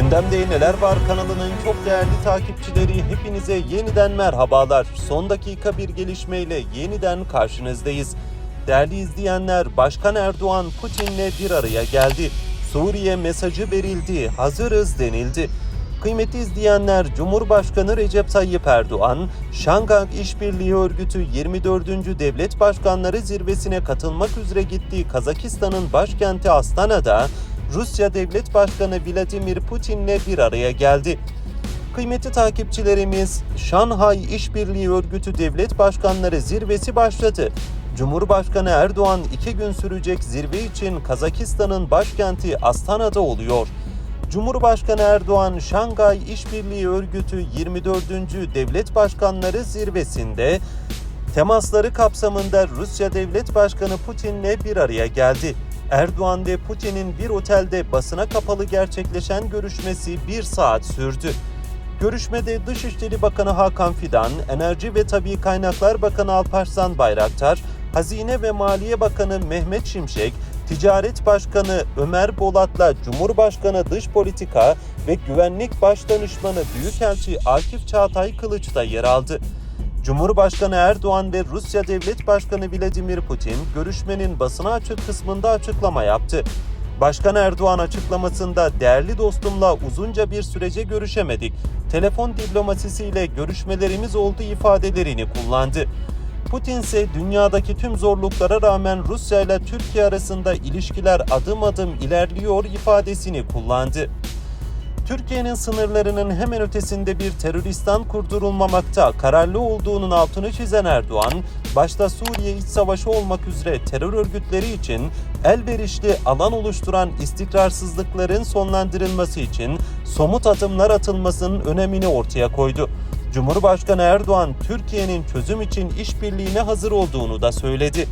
Gündemde neler var kanalının çok değerli takipçileri hepinize yeniden merhabalar. Son dakika bir gelişmeyle yeniden karşınızdayız. Değerli izleyenler Başkan Erdoğan Putin'le bir araya geldi. Suriye mesajı verildi, hazırız denildi. Kıymetli izleyenler, Cumhurbaşkanı Recep Tayyip Erdoğan, Şangay İşbirliği Örgütü 24. Devlet Başkanları Zirvesi'ne katılmak üzere gittiği Kazakistan'ın başkenti Astana'da Rusya Devlet Başkanı Vladimir Putin'le bir araya geldi. Kıymetli takipçilerimiz, Şanghay İşbirliği Örgütü Devlet Başkanları Zirvesi başladı. Cumhurbaşkanı Erdoğan iki gün sürecek zirve için Kazakistan'ın başkenti Astana'da oluyor. Cumhurbaşkanı Erdoğan Şangay İşbirliği Örgütü 24. Devlet Başkanları Zirvesi'nde temasları kapsamında Rusya Devlet Başkanı Putin'le bir araya geldi. Erdoğan ve Putin'in bir otelde basına kapalı gerçekleşen görüşmesi bir saat sürdü. Görüşmede Dışişleri Bakanı Hakan Fidan, Enerji ve Tabii Kaynaklar Bakanı Alparslan Bayraktar, Hazine ve Maliye Bakanı Mehmet Şimşek, Ticaret Başkanı Ömer Bolat'la Cumhurbaşkanı Dış Politika ve Güvenlik Başdanışmanı Büyükelçi Akif Çağatay Kılıç da yer aldı. Cumhurbaşkanı Erdoğan ve Rusya Devlet Başkanı Vladimir Putin görüşmenin basına açık kısmında açıklama yaptı. Başkan Erdoğan açıklamasında değerli dostumla uzunca bir sürece görüşemedik. Telefon diplomasisiyle görüşmelerimiz oldu ifadelerini kullandı. Putin ise dünyadaki tüm zorluklara rağmen Rusya ile Türkiye arasında ilişkiler adım adım ilerliyor ifadesini kullandı. Türkiye'nin sınırlarının hemen ötesinde bir teröristan kurdurulmamakta kararlı olduğunun altını çizen Erdoğan, başta Suriye iç savaşı olmak üzere terör örgütleri için elverişli alan oluşturan istikrarsızlıkların sonlandırılması için somut adımlar atılmasının önemini ortaya koydu. Cumhurbaşkanı Erdoğan, Türkiye'nin çözüm için işbirliğine hazır olduğunu da söyledi.